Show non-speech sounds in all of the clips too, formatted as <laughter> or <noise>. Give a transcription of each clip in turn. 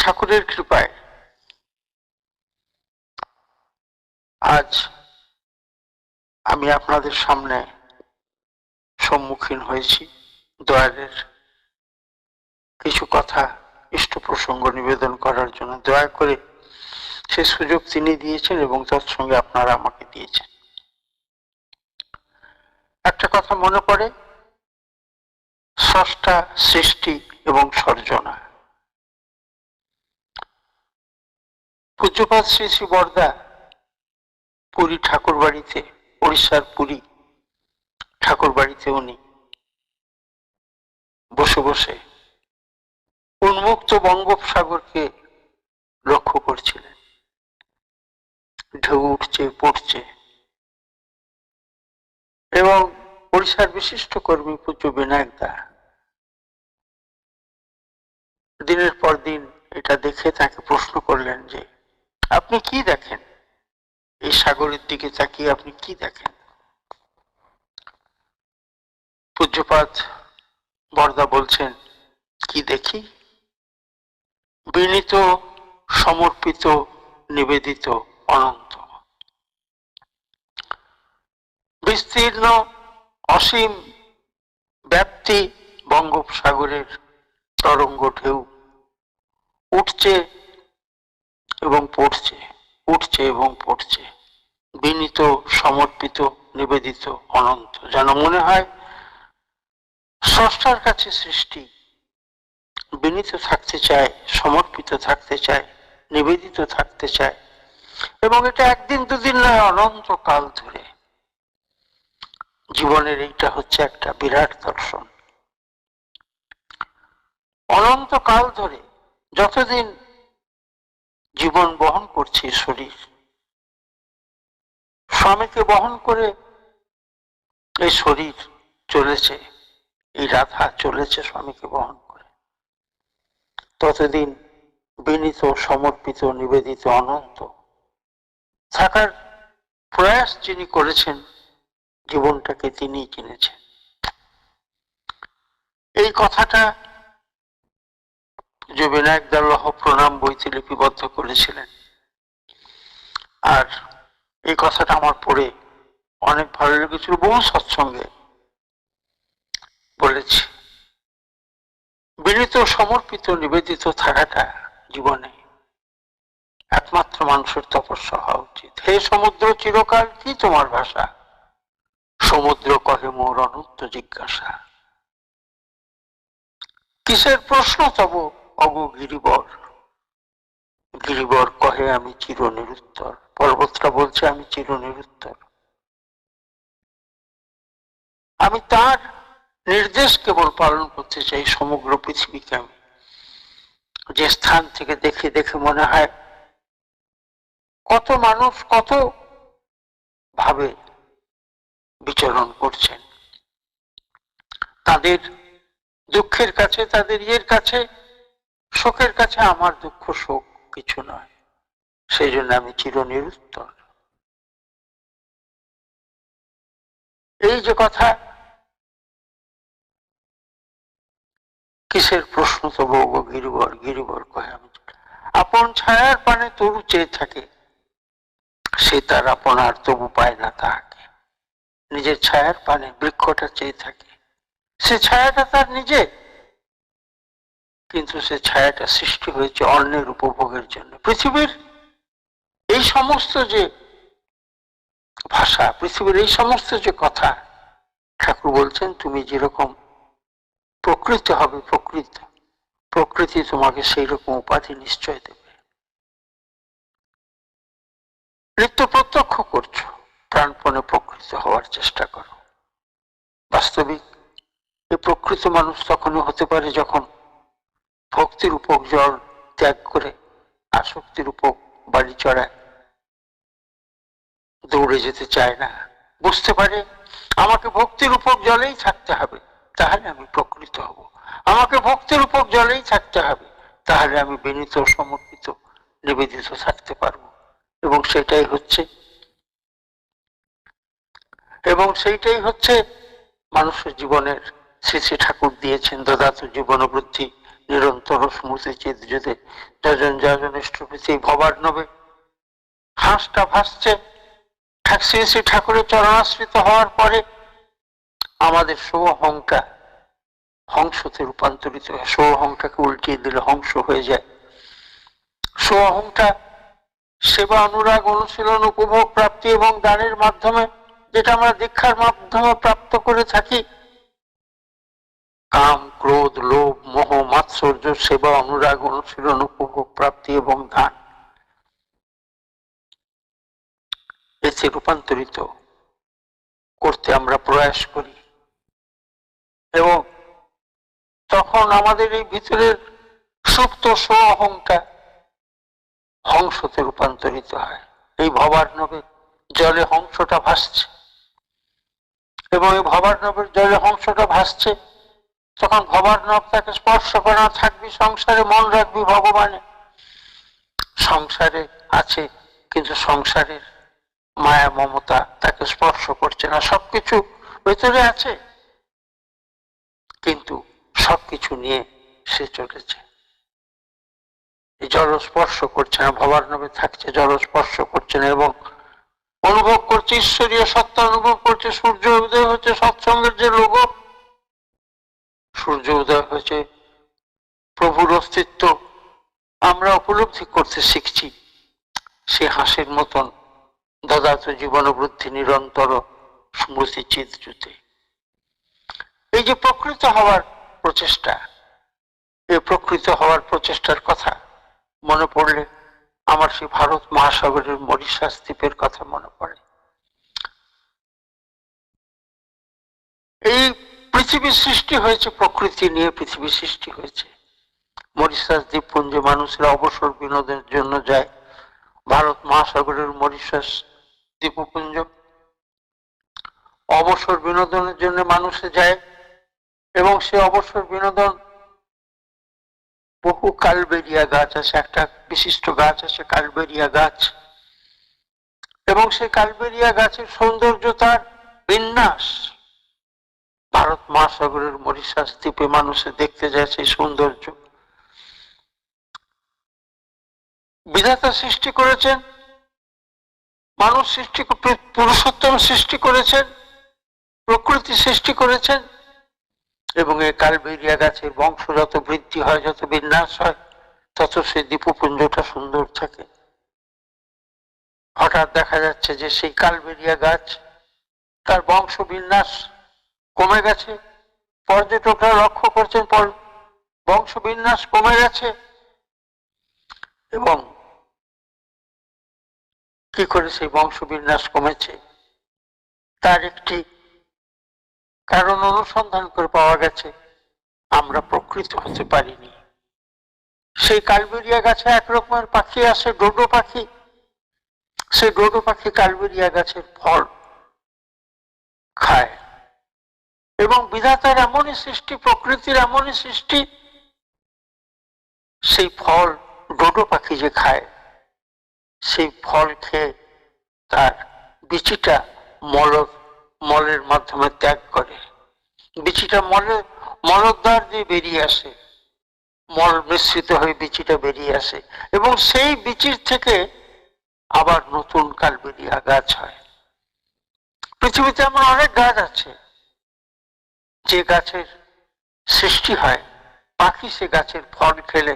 ঠাকুরের কৃপায়। আজ আমি আপনাদের সামনে সম্মুখীন হয়েছি দয়ালের কিছু কথা, ইষ্ট প্রসঙ্গ নিবেদন করার জন্য। দয়া করে সে সুযোগ তিনি দিয়েছেন এবং তৎসঙ্গে আপনারা আমাকে দিয়েছেন। একটা কথা মনে পড়ে, স্রষ্টা, সৃষ্টি এবং সর্জনা। পূজ্যপাত শ্রী শ্রী বর্দা পুরী ঠাকুর বাড়িতে উড়িষ্যার পুরী ঠাকুর বাড়িতে উনি বসে বসে উন্মুক্ত বঙ্গোপসাগরকে লক্ষ্য করছিলেন। ঢেউ উঠছে, পড়ছে। এবং উড়িষ্যার বিশিষ্ট কর্মী পূজ্য বিনায়ক দা দিনের পর দিন এটা দেখে তাকে প্রশ্ন করলেন যে আপনি কি দেখেন? এই সাগরের দিকে তাকিয়ে আপনি কি দেখেন? পূজ্যপাত বরদা বলছেন, কি দেখি? বিনীত, সমর্পিত, নিবেদিত, অনন্ত। বিস্তীর্ণ, অসীম ব্যাপ্তি বঙ্গোপসাগরের তরঙ্গ ঢেউ উঠছে এবং পড়ছে, উঠছে এবং পড়ছে। বিনীত, সমর্পিত, নিবেদিত অনন্ত। যেন মনে হয়, স্রষ্টার কাছে সৃষ্টি। বিনীত থাকতে চায়, সমর্পিত থাকতে চায়, নিবেদিত থাকতে চায়। এবং এটা একদিন দুদিন নয় অনন্ত কাল ধরে। জীবনের এইটা হচ্ছে একটা বিরাট দর্শন। অনন্ত কাল ধরে যতদিন জীবন বহন করছে শরীর। স্বামীকে বহন করে এই শরীর চলেছে, এই রাধা চলেছে স্বামীকে বহন করে। ততদিন বিনীত, সমর্পিত, নিবেদিত, অনন্ত থাকার প্রয়াস যিনি করেছেন, জীবনটাকে তিনিই কিনেছেন। এই কথাটা যে বিনায়ক দাল্লাহ প্রণাম বইতে লিপিবদ্ধ করেছিলেন। আর এই কথাটা আমার পড়ে অনেক ভালো লেগেছিল, বহু সৎসঙ্গে বলেছি। বিনীত, সমর্পিত, নিবেদিত থাকাটা জীবনে একমাত্র মানুষের তপস্যা হওয়া উচিত। হে সমুদ্র, চিরকাল কি তোমার ভাষা? সমুদ্র কহে মোর অনন্ত জিজ্ঞাসা। কিসের প্রশ্ন তব অগ গিরিবর। গিরিবর কহে, আমি চির নিরুত্তর পর্বতটা বলছে, আমি চির নিরুত্তর আমি তার নির্দেশ কেবল পালন করতে চাই সমগ্র পৃথিবীকে আমি। যে স্থান থেকে দেখে দেখে মনে হয় কত মানুষ কত ভাবে বিচরণ করছেন। তাদের দুঃখের কাছে, তাদের ইয়ের কাছে শোকের কাছে আমার দুঃখ, শোক কিছু নয়। সেই জন্য আমি চির নিরুত্তর এই যে কথা, কিসের প্রশ্ন তো বউ গিরিবর গিরিবর কহে আমি আপন ছায়ার পানে তরু চেয়ে থাকে, সে তার আপনার তবু পায় না তাহাকে। নিজের ছায়ার পানে বৃক্ষটা চেয়ে থাকে, সে ছায়াটা তার নিজে কিন্তু সে ছায়াটা সৃষ্টি হয়েছে অন্যের উপভোগের জন্য। পৃথিবীর এই সমস্ত যে ভাষা, পৃথিবীর এই সমস্ত যে কথা, ঠাকুর বলছেন, তুমি যেরকম প্রকৃত হবে, প্রকৃত। প্রকৃতি তোমাকে সেই রকম উপাধি নিশ্চয় দেবে। নিত্য প্রত্যক্ষ করছ, প্রাণপণে প্রকৃত হওয়ার চেষ্টা করো। বাস্তবিক, এই প্রকৃত মানুষ তখনই হতে পারে যখন ভক্তির উপর জল ত্যাগ করে আসক্তির উপর বাড়ি চড়ায়। দৌড়ে যেতে চায় না। বুঝতে পারে আমাকে ভক্তির উপর জলেই থাকতে হবে, তাহলে আমি প্রকৃত হব। আমাকে ভক্তির উপর জলেই থাকতে হবে, তাহলে আমি বিনীত সমর্পিত নিবেদিত থাকতে পারব। এবং সেটাই হচ্ছে এবং সেইটাই হচ্ছে মানুষের জীবনের শ্রী শ্রী ঠাকুর দিয়েছেন, দদাত জীবন নিরন্তর স্মৃতি চিত্রিতে যজন যজন ইষ্টপৃথি ভবার নবে। হাঁসটা ভাসছে শ্রী শ্রী ঠাকুরের চরণাশ্রিত হওয়ার পরে আমাদের সোহংটা হংসতে রূপান্তরিত হয় সোহংটাকে উল্টিয়ে দিলে হংস হয়ে যায়। সোহংটা সেবা, অনুরাগ, অনুশীলন, উপভোগ, প্রাপ্তি এবং দানের মাধ্যমে, যেটা আমরা দীক্ষার মাধ্যমে প্রাপ্ত করে থাকি কাম, ক্রোধ, লোভ, মোহ, মাৎসর্য, সেবা, অনুরাগ, অনুশীলন, উপভোগ, প্রাপ্তি এবং দান। এতে রূপান্তরিত করতে আমরা প্রয়াস করি। এবং তখন আমাদের এই ভিতরের সুপ্ত স্ব অহংকার হংসতে রূপান্তরিত হয়। এই ভবার্ণবে জলে হংসটা ভাসছে। এবং এই ভবার্ণবের জলে হংসটা ভাসছে তখন ভবার্ণব তাকে স্পর্শ করা থাকবি সংসারে, মন রাখবি ভগবানে। সংসারে আছে, কিন্তু সংসারের মায়া, মমতা তাকে স্পর্শ করছে না। সবকিছু ভেতরে আছে, কিন্তু সবকিছু নিয়ে সে চলেছে। জল স্পর্শ করছে না, ভবার্ণবে থাকছে জল স্পর্শ করছে না এবং অনুভব করছে, ঈশ্বরীয় সত্তা অনুভব করছে, সূর্য উদয় হচ্ছে, সৎসঙ্গের যে লোক সূর্য উদয় হয়েছে। প্রভুর অস্তিত্ব আমরা উপলব্ধি করতে শিখছি। সে হাসির মতন দদাত জীবন বৃদ্ধি নিরন্তর স্মৃতি চিত্রতে। এই যে প্রকৃত হওয়ার প্রচেষ্টা এই প্রকৃত হওয়ার প্রচেষ্টার কথা মনে পড়লে আমার সেই ভারত মহাসাগরের মরিশাস দ্বীপের কথা মনে পড়ে। এই পৃথিবীর সৃষ্টি হয়েছে, প্রকৃতি নিয়ে পৃথিবী সৃষ্টি হয়েছে। মরিশাস দ্বীপপুঞ্জে মানুষেরা অবসর বিনোদনের জন্য যায়। ভারত মহাসাগরের মরিশাস দ্বীপপুঞ্জ। অবসর বিনোদনের জন্য মানুষে যায় এবং সে অবসর বিনোদন বহু কালবেরিয়া গাছ আছে, একটা বিশিষ্ট গাছ আছে, কালবেরিয়া গাছ। এবং সেই কালবেরিয়া গাছের সৌন্দর্য তার বিন্যাস। ভারত মহাসাগরের মরিশাস দ্বীপে মানুষে দেখতে যায় সেই সৌন্দর্য। বিধাতা সৃষ্টি করেছেন, মানুষ সৃষ্টি পুরুষোত্তম সৃষ্টি করেছেন, প্রকৃতি সৃষ্টি করেছেন, এবং এই কালবেরিয়া গাছের বংশ যত বৃদ্ধি হয়, যত বিন্যাস হয়, তত সেই দ্বীপপুঞ্জটা সুন্দর থাকে। হঠাৎ দেখা যাচ্ছে যে সেই কালবেরিয়া গাছ তার বংশ বিন্যাস কমে গেছে। পর্যটকরা লক্ষ্য করছেন বংশ বিন্যাস কমে গেছে। এবং কি করে সেই বংশ বিন্যাস কমেছে? তার একটি কারণ অনুসন্ধান করে পাওয়া গেছে, আমরা প্রকৃত হতে পারিনি। সেই কালবেরিয়া গাছে এক রকমের পাখি আসে, ডোডো পাখি। সেই ডোডো পাখি কালবেরিয়া গাছের ফল খায়। এবং বিধাতার এমনই সৃষ্টি, প্রকৃতির এমনই সৃষ্টি, সেই ফল ডোডো পাখি যে খায়, সেই ফল খেয়ে তার বিচিটা মল মলের মাধ্যমে ত্যাগ করে। বিচিটা মলে, মলদ্বার দিয়ে বেরিয়ে আসে। মল মিশ্রিত হয়ে বিচিটা বেরিয়ে আসে এবং সেই বিচির থেকে আবার নতুন কালবেরিয়া গাছ হয়। পৃথিবীতে এমন অনেক গাছ আছে যে গাছের সৃষ্টি হয়, পাখি সে গাছের ফল খেলে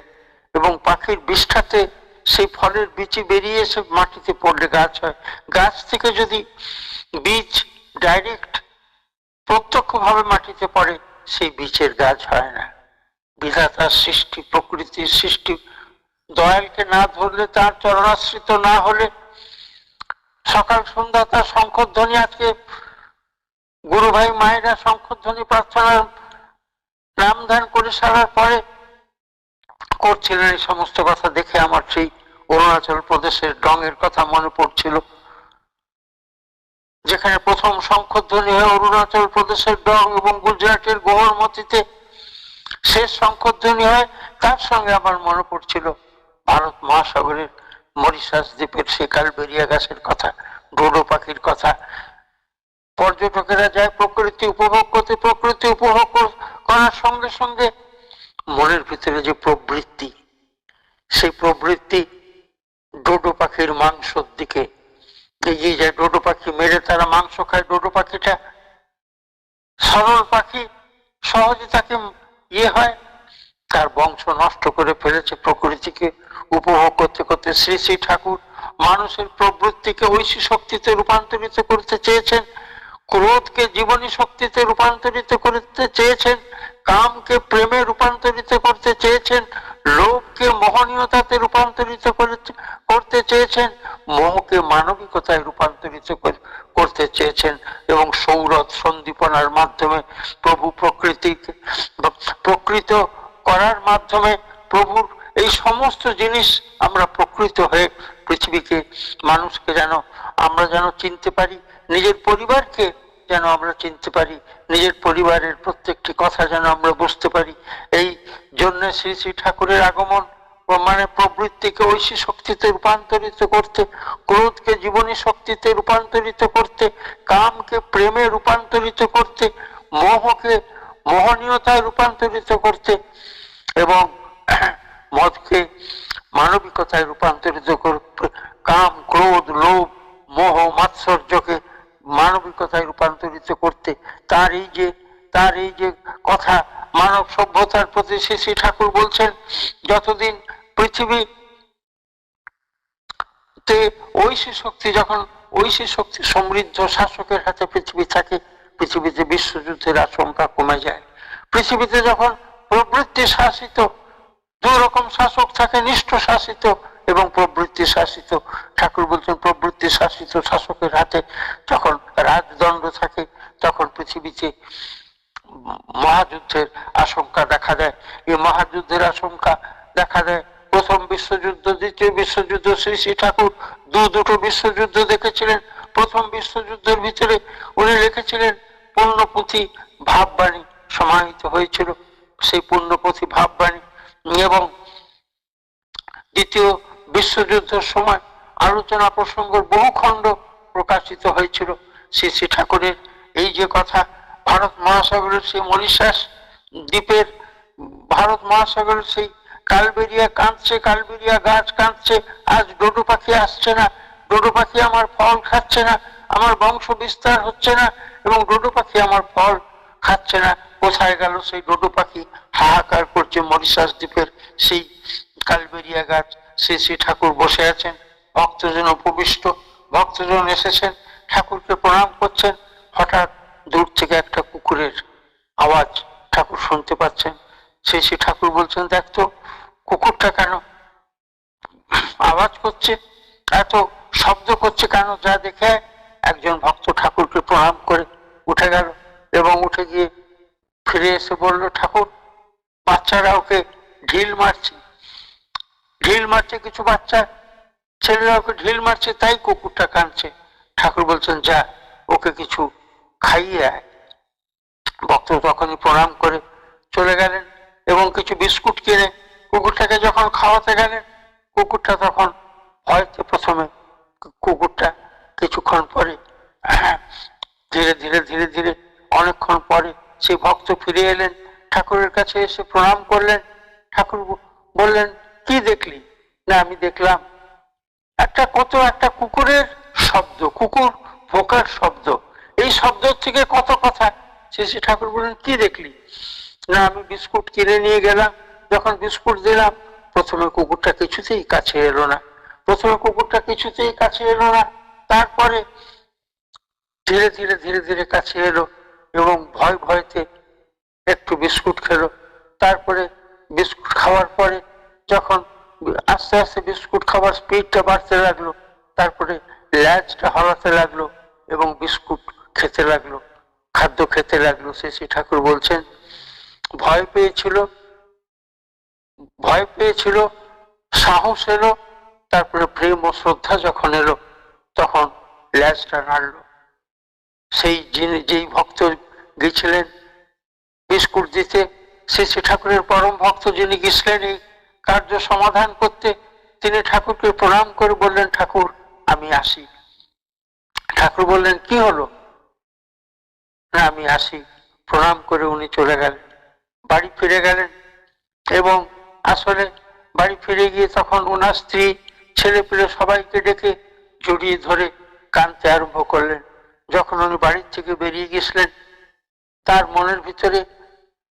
এবং পাখির বিষ্ঠাতে সেই ফলের বীজ বেরিয়ে এসে মাটিতে পড়লে গাছ হয়। গাছ থেকে যদি বীজ ডাইরেক্ট প্রত্যক্ষভাবে মাটিতে পড়ে, সেই বীজের গাছ হয় না। বিধাতার সৃষ্টি, প্রকৃতির সৃষ্টি, দয়ালকে না ধরলে তার চরণাশ্রিত না হলে সকাল সন্ধ্যা তার শঙ্করধ্বনি আজকে গুরু ভাই মায়েরা শঙ্করধ্বনি প্রার্থনা নাম ধ্যান করে সারার পরে করছিলেন এই সমস্ত কথা দেখে আমার সেই অরুণাচল প্রদেশের ডঙের কথা মনে পড়ছিল। যেখানে প্রথম শঙ্খধ্বনি হয়ে অরুণাচল প্রদেশের ডং এবং গুজরাটের গোহরমতিতে শেষ শঙ্খধ্বনি হয়, তার সঙ্গে আমার মনে পড়ছিল ভারত মহাসাগরের মরিশাস দ্বীপের সে কালবেরিয়া গাছের কথা, ডোডো পাখির কথা পর্যটকেরা যায় প্রকৃতি উপভোগ করতে, প্রকৃতি উপভোগ করার সঙ্গে সঙ্গে মনের ভিতরে যে প্রবৃত্তি, সেই প্রবৃত্তি ডোডো পাখির মাংসর দিকে এগিয়ে যায়। ডোডো পাখি মেরে তারা মাংস খায়। ডোডো পাখিটা সরল পাখি, সহজে তাকে ইয়ে হয়, তার বংশ নষ্ট করে ফেলেছে প্রকৃতিকে উপভোগ করতে করতে শ্রী শ্রী ঠাকুর মানুষের প্রবৃত্তিকে ঐশী শক্তিতে রূপান্তরিত করতে চেয়েছেন। ক্রোধকে জীবনী শক্তিতে রূপান্তরিত করতে চেয়েছেন, কামকে প্রেমে রূপান্তরিত করতে চেয়েছেন, লোভকে মোহনীয়তাতে রূপান্তরিত করতে- চেয়েছেন, মোহকে মানবিকতায় রূপান্তরিত করতে চেয়েছেন এবং সৌরভ সন্দীপনার মাধ্যমে প্রভু প্রকৃতিকে, প্রকৃত করার মাধ্যমে প্রভুর এই সমস্ত জিনিস আমরা প্রকৃত হয়ে পৃথিবীকে, মানুষকে যেন, আমরা যেন চিনতে পারি। নিজের পরিবারকে যেন আমরা চিনতে পারি, নিজের পরিবারের প্রত্যেকটি কথা যেন আমরা বুঝতে পারি। এই জন্য শ্রী শ্রী ঠাকুরের আগমন মানে প্রবৃত্তিকে ঐশী শক্তিতে রূপান্তরিত করতে, ক্রোধকে জীবনী শক্তিতে রূপান্তরিত করতে, কামকে প্রেমে রূপান্তরিত করতে, মোহকে মোহনীয়তায় রূপান্তরিত করতে এবং <clears throat> মদকে মানবিকতায় রূপান্তরিত করতে কাম, ক্রোধ, লোভ, মোহ, মাৎসর্যকে মানবিকতায় রূপান্তরিত করতে তার এই যে, তার এই যে কথা মানব সভ্যতার প্রতি শ্রী শ্রী ঠাকুর বলছেন, যতদিন পৃথিবী তে ঐশী শক্তি যখন, ঐশী শক্তি সমৃদ্ধ শাসকের হাতে পৃথিবী থাকে, পৃথিবীতে বিশ্বযুদ্ধের আশঙ্কা কমে যায়। পৃথিবীতে যখন প্রবৃত্তি শাসিত দু রকম শাসক থাকে, নিষ্ঠ শাসিত এবং প্রবৃত্তি শাসিত, ঠাকুর বলছেন প্রবৃত্তি শাসিত শাসকের হাতে যখন রাজদণ্ড থাকে, তখন পৃথিবীতে মহাযুদ্ধের আশঙ্কা দেখা দেয়। এই মহাযুদ্ধের আশঙ্কা দেখা দেয়। প্রথম বিশ্বযুদ্ধ, দ্বিতীয় বিশ্বযুদ্ধ, শ্রী শ্রী ঠাকুর দু দুটো বিশ্বযুদ্ধ দেখেছিলেন। প্রথম বিশ্বযুদ্ধের ভিতরে উনি লিখেছিলেন, পূর্ণপুঁথি ভাববাণী সমাহিত হয়েছিল। সেই পূর্ণপুঁথি ভাববাণী এবং দ্বিতীয় বিশ্বযুদ্ধের সময় আলোচনা প্রসঙ্গ বহু খণ্ড প্রকাশিত হয়েছিল। শ্রী শ্রী ঠাকুরের এই যে কথা, ভারত মহাসাগরের সেই মরিশাস দ্বীপের, ভারত মহাসাগরের সেই কালবেরিয়া কাঁদছে, কালবেরিয়া গাছ কাঁদছে, আজ ডোডো পাখি আসছে না, ডোডো পাখি আমার ফল খাচ্ছে না, আমার বংশ বিস্তার হচ্ছে না, এবং ডোডো পাখি আমার ফল খাচ্ছে না, কোথায় গেল সেই ডোডো পাখি? হাহাকার করছে মরিশাস দ্বীপের সেই কালবেরিয়া গাছ। শ্রী শ্রী ঠাকুর বসে আছেন, ভক্তজন উপবিষ্ট, ভক্তজন এসেছেন, ঠাকুরকে প্রণাম করছেন। হঠাৎ দূর থেকে একটা কুকুরের আওয়াজ ঠাকুর শুনতে পাচ্ছেন। শ্রী শ্রী ঠাকুর বলছেন, দেখ তো, কুকুরটা কেন আওয়াজ করছে? এত শব্দ করছে কেন? যা দেখে একজন ভক্ত ঠাকুরকে প্রণাম করে উঠে গেল এবং উঠে গিয়ে ফিরে এসে বলল, ঠাকুর, বাচ্চারা ওকে ঢিল মারছে। ঢিল মারছে কিছু বাচ্চা, ছেলেরা ওকে ঢিল মারছে, তাই কুকুরটা কাঁদছে। ঠাকুর বলছেন, যা, ওকে কিছু খাইয়ে আয়। ভক্ত তখনই প্রণাম করে চলে গেলেন এবং কিছু বিস্কুট কিনে কুকুরটাকে যখন খাওয়াতে গেলেন, কুকুরটা তখন হয়তো প্রথমে কুকুরটা কিছুক্ষণ পরে, ধীরে ধীরে ধীরে ধীরে অনেকক্ষণ পরে সেই ভক্ত ফিরে এলেন। ঠাকুরের কাছে এসে প্রণাম করলেন। ঠাকুর বললেন কি দেখলি? না, আমি দেখলাম। একটা কত একটা কুকুরের শব্দ, কুকুর ভোকার শব্দ। এই শব্দ থেকে কত কথা। শেষে ঠাকুর বললেন, কি দেখলি? না, আমি বিস্কুট কিনে নিয়ে গেলাম। যখন বিস্কুট দিলাম, প্রথমে কুকুরটা কিছুতেই কাছে এলো না। প্রথমে কুকুরটা কিছুতেই কাছে এলো না। তারপরে ধীরে ধীরে ধীরে ধীরে কাছে এলো এবং ভয়, ভয়তে একটু বিস্কুট খেলো। তারপরে বিস্কুট খাওয়ার পরে যখন আস্তে আস্তে বিস্কুট খাবার স্পিডটা বাড়তে লাগল, তারপরে ল্যাজটা হলাতে লাগল এবং বিস্কুট খেতে লাগল, খাদ্য খেতে লাগল। শ্রী ঠাকুর বলছেন, ভয় পেয়েছিল ভয় পেয়েছিল, সাহস এলো, তারপরে প্রেম ও শ্রদ্ধা যখন এলো, তখন ল্যাজটা নাড়লো। সেই যিনি, যেই ভক্ত গেছিলেন বিস্কুট দিতে শ্রী শ্রী ঠাকুরের পরম ভক্ত যিনি গেছিলেন এই কার্য সমাধান করতে তিনি ঠাকুরকে প্রণাম করে বললেন, ঠাকুর, আমি আসি। ঠাকুর বললেন, কি হলো? না, আমি আসি। প্রণাম করে উনি চলে গেলেন। বাড়ি ফিরে গেলেন এবং আসলে বাড়ি ফিরে গিয়ে তখন ওনার স্ত্রী ছেলে পেলে সবাইকে ডেকে জড়িয়ে ধরে কাঁদতে আরম্ভ করলেন। যখন উনি বাড়ির থেকে বেরিয়ে গেছিলেন, তার মনের ভিতরে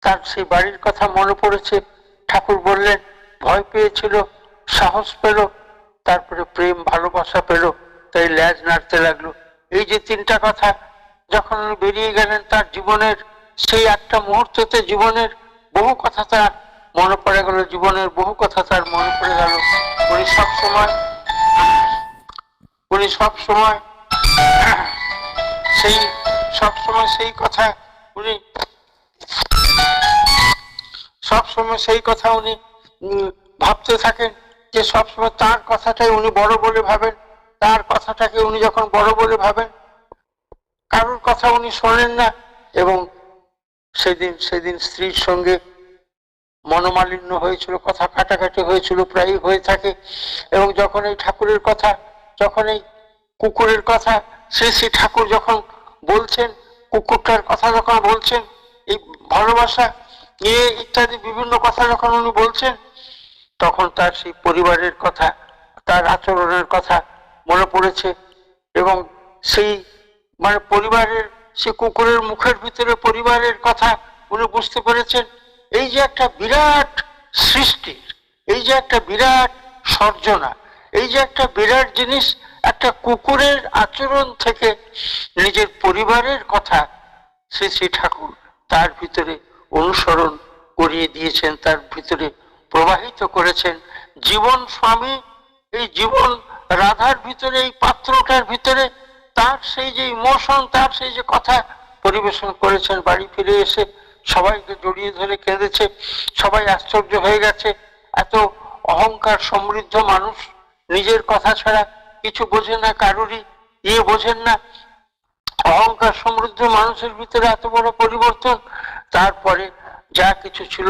তার সেই বাড়ির কথা মনে পড়েছে। ঠাকুর বললেন ভয় পেয়েছিল, সাহস পেল, তারপরে প্রেম, ভালোবাসা পেল, তাই ল্যাজ নাড়তে লাগল। এই যে তিনটা কথা, যখন উনি বেরিয়ে গেলেন তার জীবনের, সেই একটা মুহূর্ততে জীবনের বহু কথা তার মনে পড়ে গেল, জীবনের বহু কথা তার মনে পড়ে গেল। উনি সব সময়, উনি সব সময়, সেই, সব সময় সেই কথা উনি, সব সময় সেই কথা উনি ভাবতে থাকেন যে সবসময় তার কথাটাই উনি বড় বলে ভাবেন, তার কথাটাকে উনি যখন বড় বলে ভাবেন, কারোর কথা উনি শোনেন না এবং সেদিন সেদিন স্ত্রীর সঙ্গে মনোমালিন্য হয়েছিল, কথা কাটাকাটি হয়েছিল, প্রায়ই হয়ে থাকে এবং যখন এই ঠাকুরের কথা, যখন এই কুকুরের কথা শ্রী শ্রী ঠাকুর যখন বলছেন, কুকুরটার কথা যখন বলছেন, এই ভালোবাসা ইত্যাদি বিভিন্ন কথা যখন উনি বলছেন, তখন তার সেই পরিবারের কথা, তার আচরণের কথা মনে পড়েছে এবং সেই মানে পরিবারের সে কুকুরের মুখের ভিতরে পরিবারের কথা উনি বুঝতে পেরেছেন। এই যে একটা বিরাট সৃষ্টি, এই যে একটা বিরাট সর্জনা, এই যে একটা বিরাট জিনিস, একটা কুকুরের আচরণ থেকে নিজের পরিবারের কথা শ্রী শ্রী ঠাকুর তার ভিতরে অনুসরণ করিয়ে দিয়েছেন, তার ভিতরে প্রবাহিত করেছেন। জীবন স্বামী, এই জীবন রাধার ভিতরে, এই পাত্রটার ভিতরে, তার সেই যে ইমোশন তার সেই যে কথা পরিবেশন করেছেন, বাড়ি ফিরে এসে সবাইকে জড়িয়ে ধরে কেঁদেছে, সবাই আশ্চর্য হয়ে গেছে। এত অহংকার সমৃদ্ধ মানুষ, নিজের কথা ছাড়া কিছু বোঝে না, কারোরই ইয়ে বোঝেন না। অহংকার সমৃদ্ধ মানুষের ভিতরে এত বড় পরিবর্তন তারপরে যা কিছু ছিল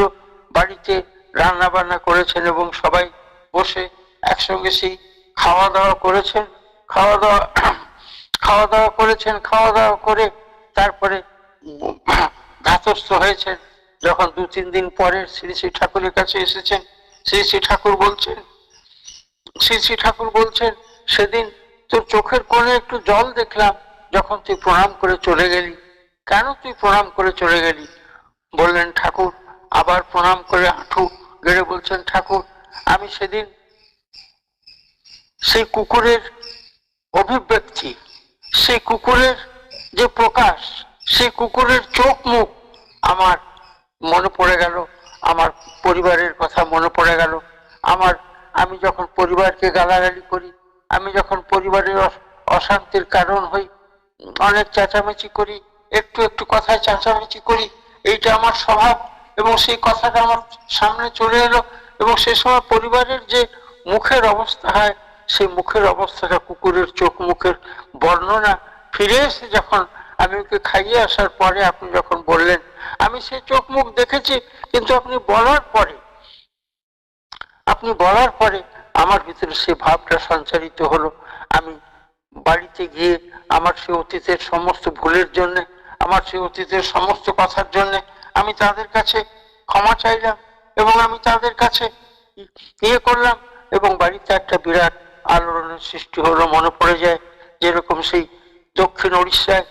বাড়িতে রান্না বান্না করেছেন এবং সবাই বসে একসঙ্গে সেই খাওয়া দাওয়া করেছেন। খাওয়া দাওয়া খাওয়া দাওয়া করেছেন খাওয়া দাওয়া করে তারপরে ধাতস্থ হয়েছেন। যখন দু, তিন দিন পরে শ্রী শ্রী ঠাকুরের কাছে এসেছেন, শ্রী শ্রী ঠাকুর বলছেন, শ্রী শ্রী ঠাকুর বলছেন, সেদিন তোর চোখের কোণে একটু জল দেখলাম, যখন তুই প্রণাম করে চলে গেলি। কেন তুই প্রণাম করে চলে গেলি? বললেন, ঠাকুর, আবার প্রণাম করে হাঁটু গেড়ে বলছেন, ঠাকুর, আমি সেদিন সেই কুকুরের অভিব্যক্তি, সেই কুকুরের যে প্রকাশ, সেই কুকুরের চোখ মুখ আমার মনে পড়ে গেল, আমার পরিবারের কথা মনে পড়ে গেল। আমার, আমি যখন পরিবারকে গালাগালি করি, আমি যখন পরিবারের অশান্তির কারণ হই, অনেক চেঁচামেচি করি, একটু একটু কথায় চেঁচামেচি করি এইটা আমার স্বভাব এবং সেই কথাটা আমার সামনে চলে এলো এবং সে সময় পরিবারের যে মুখের অবস্থা হয়, সেই মুখের অবস্থাটা কুকুরের চোখ মুখের বর্ণনা ফিরে এসে যখন আমি ওকে খাইয়ে আসার পরে আপনি যখন বললেন, আমি সেই চোখ মুখ দেখেছি, কিন্তু আপনি বলার পরে, আপনি বলার পরে আমার ভিতরে সেই ভাবটা সঞ্চারিত হলো। আমি বাড়িতে গিয়ে আমার সেই অতীতের সমস্ত ভুলের জন্য আমার সেই অতীতের সমস্ত কথার জন্য আমি তাদের কাছে ক্ষমা চাইলাম এবং আমি তাদের কাছে ইয়ে করলাম এবং বাড়িতে একটা বিরাট আলোড়নের সৃষ্টি হলো, মনে পড়ে যায় যেরকম সেই দক্ষিণ উড়িষ্যায়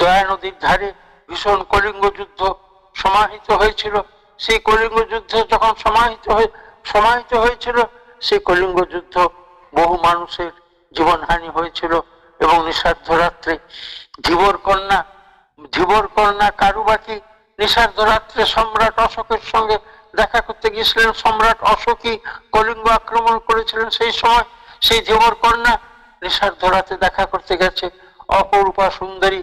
দয়া নদীর ধারে ভীষণ কলিঙ্গ যুদ্ধ সমাহিত হয়েছিল। সেই কলিঙ্গ যুদ্ধ যখন সমাহিত হয়ে, সমাহিত হয়েছিল, সেই কলিঙ্গ যুদ্ধ বহু মানুষের জীবনহানি হয়েছিল। এবং নিষাদ্ধ রাত্রে ধীবর কন্যা ধীবর কন্যা কারুবাকি নিষাদ্ধ রাত্রে সম্রাট অশোকের সঙ্গে দেখা করতে গিয়েছিলেন। সম্রাট অশোকই কলিঙ্গ আক্রমণ করেছিলেন সেই সময়। সেই ধীবর কন্যা নিষাদ্ধ রাতে দেখা করতে গেছে। অপরূপা সুন্দরী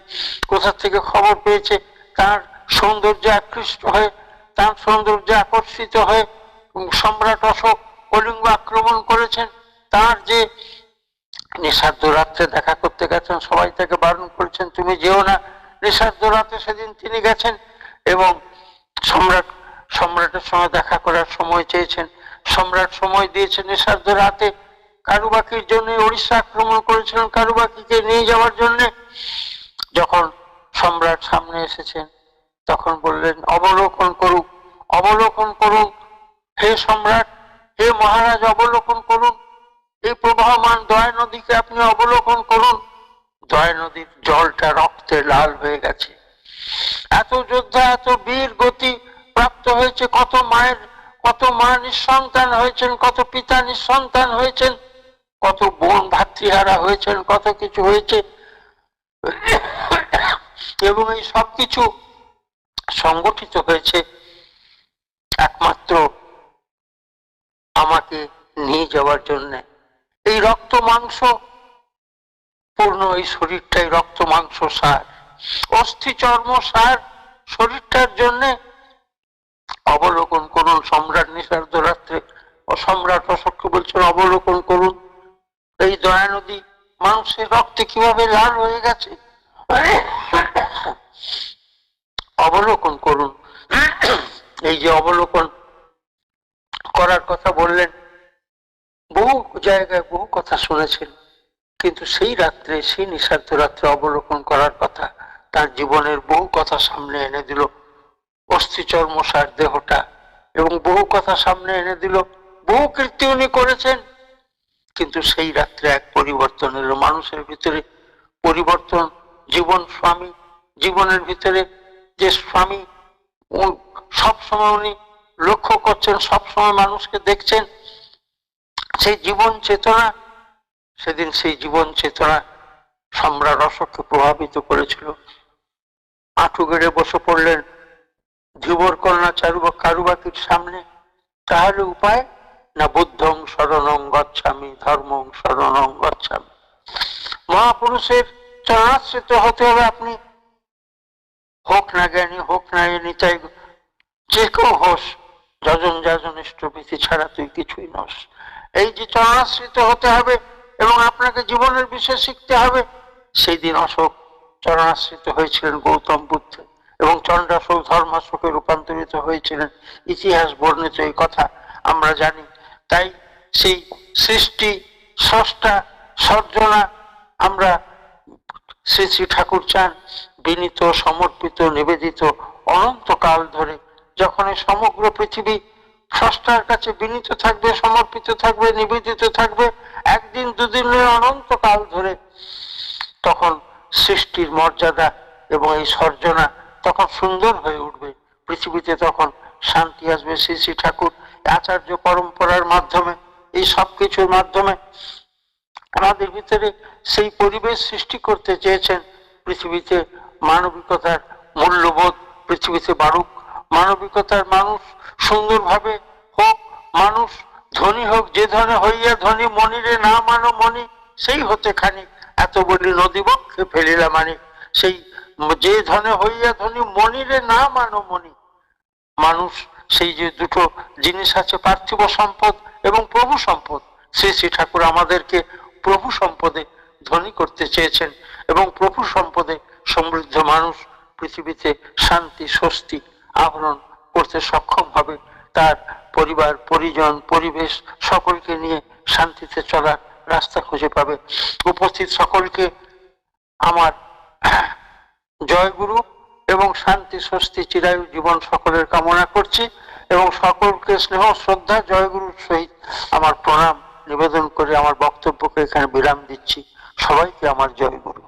কোথা থেকে খবর পেয়েছে? তার সৌন্দর্যে আকৃষ্ট হয়ে, তার সৌন্দর্যে আকর্ষিত হয়ে সম্রাট অশোক কলিঙ্গ আক্রমণ করেছেন। তার যে নিষাদ্ধ রাত্রে দেখা করতে গেছেন, সবাই তাকে বারণ করেছেন, তুমি যেও না। নিষাদ্ধ রাতে সেদিন তিনি গেছেন এবং সম্রাট, সম্রাটের সঙ্গে দেখা করার সময় চেয়েছেন। সম্রাট সময় দিয়েছেন নিষাদ্ধ রাতে কারুবাকির জন্য উড়িষ্যা আক্রমণ করেছিলেন কারুবাকিকে নিয়ে যাওয়ার জন্য। যখন সম্রাট সামনে এসেছেন, তখন বললেন, অবলোকন করুক অবলোকন করুক। হে সম্রাট, হে মহারাজ, অবলোকন করুন। এই প্রবাহমান দয়া নদীকে আপনি অবলোকন করুন। দয়া নদীর জলটা রক্তে লাল হয়ে গেছে। এত যোদ্ধা, এত বীর গতি প্রাপ্ত হয়েছে, কত মায়ের, কত মা নিঃসন্তান হয়েছেন, কত পিতা নিঃসন্তান হয়েছেন, কত বোন ভাতৃহারা হয়েছেন, কত কিছু হয়েছে। এবং এই সব কিছু সংগঠিত হয়েছে। একমাত্র আমাকে নিয়ে যাওয়ার জন্য। এই রক্ত মাংস? পূর্ণ এই শরীরটাই রক্ত মাংস সার অস্থি চর্ম সার শরীরটার জন্য অবলোকন করুন সম্রাট নিষার্ধ রাত্রে। ও সম্রাট অশোক বলছেন, অবলোকন করুন। এই দয়া নদী মানুষের রক্তে কীভাবে লাল হয়ে গেছে? অবলোকন করুন। এই যে অবলোকন করার কথা বললেন জায়গায় বহু কথা শুনেছেন কিন্তু সেই রাত্রে, সেই নিঃস্বার্থ রাত্রে অবলোকন করার কথা তার জীবনের বহু কথা সামনে এনে দিল অস্থিচর্মসার দেহটা এবং বহু কথা সামনে এনে দিল, বহু কীর্তি উনি করেছেন। কিন্তু সেই রাত্রে এক পরিবর্তন এলো মানুষের ভিতরে পরিবর্তন, জীবন স্বামী, জীবনের ভিতরে যে স্বামী সব সময় উনি লক্ষ্য করছেন, সবসময় মানুষকে দেখছেন। সেই জীবন চেতনা, সেদিন সেই জীবন চেতনা সম্রাট অশোককে প্রভাবিত করেছিল। আঁটু গেড়ে বসে পড়লেন ধীবর কন্যা চারুবা কারুবাকির সামনে। তাহলে উপায়? না বুদ্ধং শরণং গচ্ছামি, ধর্মং শরণং গচ্ছামি। মহাপুরুষের চরণাশ্রিত হতে হবে আপনি। হোক না জ্ঞানী, হোক না এ নিতাই যে কেউ হোস, যজন যাজন ইষ্টভীতি ছাড়া তুই কিছুই নস। এই যে চরণাশ্রিত হতে হবে এবং আপনাকে জীবনের বিষয় শিখতে হবে, সেই দিন অশোক চরণাশ্রিত হয়েছিলেন গৌতম বুদ্ধ এবং চন্দ্রাশোক ধর্মাশোকে রূপান্তরিত হয়েছিলেন। ইতিহাস বর্ণিত এই কথা আমরা জানি। তাই সেই সৃষ্টি, স্রষ্টা সর্জনা আমরা শ্রী শ্রী ঠাকুর চান। বিনীত, সমর্পিত, নিবেদিত অনন্তকাল ধরে যখন সমগ্র পৃথিবী স্রষ্টার কাছে বিনীত থাকবে, সমর্পিত থাকবে, নিবেদিত থাকবে, একদিন দুদিন নয়, অনন্তকাল ধরে। তখন সৃষ্টির মর্যাদা এবং এই সর্জনা তখন সুন্দর হয়ে উঠবে। পৃথিবীতে তখন শান্তি আসবে। শ্রী শ্রী ঠাকুর আচার্য পরম্পরার মাধ্যমে, এই সব কিছুর মাধ্যমে আমাদের ভিতরে সেই পরিবেশ সৃষ্টি করতে চেয়েছেন। পৃথিবীতে মানবিকতার মূল্যবোধ, পৃথিবীতে বাড়ুক। মানবিকতার মানুষ সুন্দরভাবে হোক, মানুষ, ধনী হোক, যে ধনে হইয়া ধনী, মনিরে না মানো মনি, সেই হতে খানি এত বলি নদী বক্ষে ফেলিলা মানে। সেই যে ধনে হইয়া ধনী, মনিরে না মানো মনি। মানুষ, সেই যে দুটো জিনিস আছে, পার্থিব সম্পদ এবং প্রভু সম্পদ, শ্রী শ্রী ঠাকুর আমাদেরকে প্রভু সম্পদে ধনী করতে চেয়েছেন এবং প্রভু সম্পদে সমৃদ্ধ মানুষ, পৃথিবীতে শান্তি, স্বস্তি, আহরণ করতে সক্ষম হবে। তার পরিবার, পরিজন, পরিবেশ সকলকে নিয়ে শান্তিতে চলার রাস্তা খুঁজে পাবে। উপস্থিত সকলকে আমার জয়গুরু এবং শান্তি, স্বস্তি, চিরায়ু জীবন সকলের কামনা করছি এবং সকলকে স্নেহ, শ্রদ্ধা, জয়গুরুর সহিত আমার প্রণাম, নিবেদন করে আমার বক্তব্যকে এখানে বিরাম দিচ্ছি। সবাইকে আমার জয়গুরু।